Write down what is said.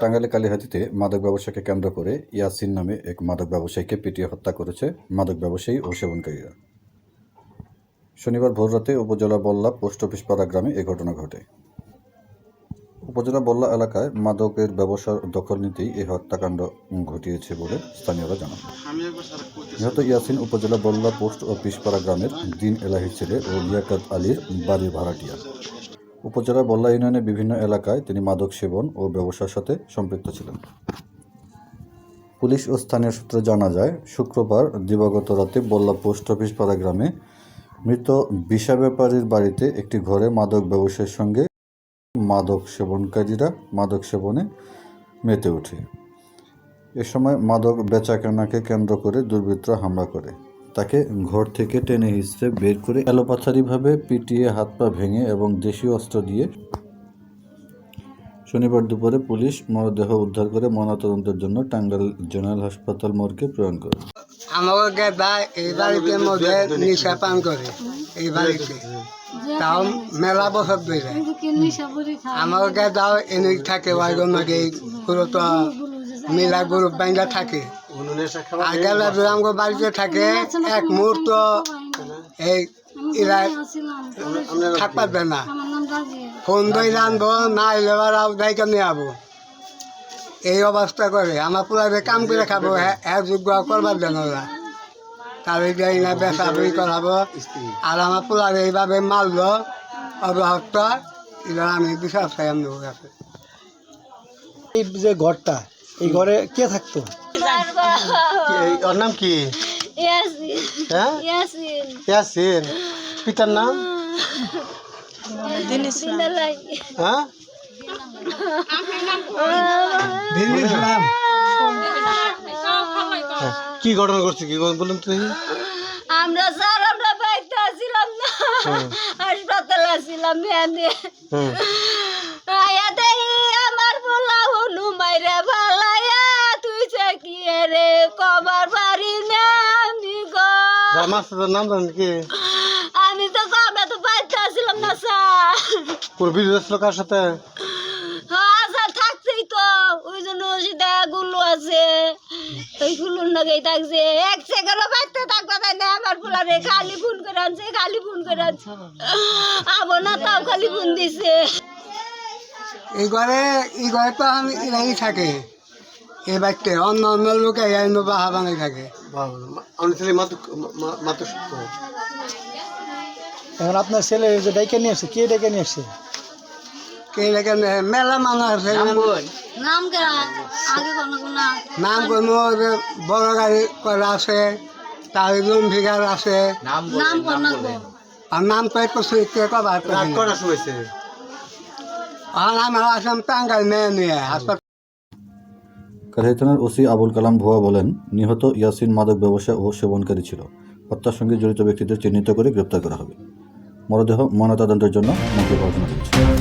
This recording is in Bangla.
টাঙ্গাইলে কালীহাতিতে মাদক ব্যবসাকে কেন্দ্র করে ইয়াসিন নামে এক মাদক ব্যবসায়ীকে পিটিয়ে হত্যা করেছে মাদক ব্যবসায়ী ও সেবনকারীরা। শনিবার ভোররাতে উপজেলা বল্লা পোস্ট অফিস পাড়া গ্রামে এ ঘটনা ঘটে। উপজেলা বল্লা এলাকায় মাদকের ব্যবসার দখল নিতেই এই হত্যাকাণ্ড ঘটিয়েছে বলে স্থানীয়রা জানান। নিহত ইয়াসিন উপজেলা বল্লা পোস্ট অফিস পাড়া গ্রামের দিন এলাহির ছেলে ও লিয়াকাত আলীর বাড়ির ভাড়াটিয়া। উপজেলার বল্লা ইউনিয়নের বিভিন্ন এলাকায় তিনি মাদক সেবন ও ব্যবসার সাথে সম্পৃক্ত ছিলেন। পুলিশ ও স্থানীয় সূত্রে জানা যায়, শুক্রবার দিবাগত রাতে বল্লা পোস্ট অফিস পাড়া গ্রামে মৃত বিশা ব্যাপারীর বাড়িতে একটি ঘরে মাদক ব্যবসায়ীর সঙ্গে মাদক সেবনকারীরা মাদক সেবনে মেতে ওঠে। এ সময় মাদক বেচাকেনাকে কেন্দ্র করে দুর্বৃত্তরা হামলা করে। তাকে ঘর থেকে টেনে হিঁচড়ে বের করে এলোপাথারিভাবে পিটিয়ে হাত পা ভেঙে এবং দেশীয় অস্ত্র দিয়ে শনিবার দুপুরে পুলিশ মরদেহ উদ্ধার করে ময়নাতদন্তের জন্য টাঙ্গাইল জেনারেল হাসপাতাল মর্গে প্রেরণ করে। আমাকে এই বাড়িতে মধ্যে নিশা পান করে, এই বাড়িতে। তাও মেলা বছর ধরে। আমার গেদাও এনে থাকে, ওয়াইগো নাকি পুরো তো মিলা গরু ব্যাঙ্গা থাকে। আর গেলে বাড়িতে থাকে এক মুহূর্ত এই এরা থাকবার দেয় না। ফোন দই রানবো না এলে আবার দায়িত্ব নিয়ে আবো। এই অবস্থা করে। আমার পুরাবে কাম করে খাব হ্যাঁ যোগ্য করবার দেন ওরা। তাহলে যাই না বেচা বই করাবো। আর আমার পুরাবে এইভাবে মারলো অবহত্ত এবার আমি বিশ্বাস চাই আমি কাছে। এই যে ঘরটা এই ঘরে কে থাকতো? ওর নাম কি? হ্যাঁ? ইয়াসিন। পিতার নাম? হ্যাঁ? হ্যাঁ। কি ঘটনা করছে কি বলুন তো দেখি। আমরা স্যার আমরা বাড়িতে আসছিলাম না। হাসপাতালে আসছিলাম মেয়ে গো যার মাস্টারের নাম জানেন কি? আমি তো কবে তো বাড়িতে আসছিলাম না স্যার। পুরো বিরোধ ছিল কার সাথে? আচ্ছা থাকছেই তো। ওই জন্য সেটা গুলো আছে। ওই গুলোর নাকি থাকছে। এক সেকেন্ডও বাড়তে থাকবে তাই না আমার খালি ফোন করে আনছে খালি ফোন করে আনছে। আবো না তাও খালি ফোন দিছে। এই ঘরে এই ঘরে তো আমি এরাই থাকে। এই বাড়িতে অন্য অন্য লোকে বাহা বানাই থাকে আমার ছেলে এখন আপনার ছেলে যে ডেকে নিয়ে আসছে কে ডেকে নিয়ে আসছে? কে লেগে মেলা মানুষ আছে। নাম কে আগে কোনো কোনো নাম কোনো বড় গাড়ি করা আছে তার রুম ভিগার আছে। নাম আর নাম কয়ে তো সুইতে কবার রাত কটা শুয়েছে আর আমার আসাম টাঙ্গাই মেয়ে নিয়ে হাসপাতাল থানার ওসি আবুল কালাম ভুয়া বলেন, নিহত ইয়াসিন মাদক ব্যবসা ও সেবনকারী ছিল। হত্যার সঙ্গে জড়িত ব্যক্তিদের চিহ্নিত করে গ্রেপ্তার করা হবে। মরদেহ ময়নাতদন্তের জন্য মন্ত্রী পাঠানো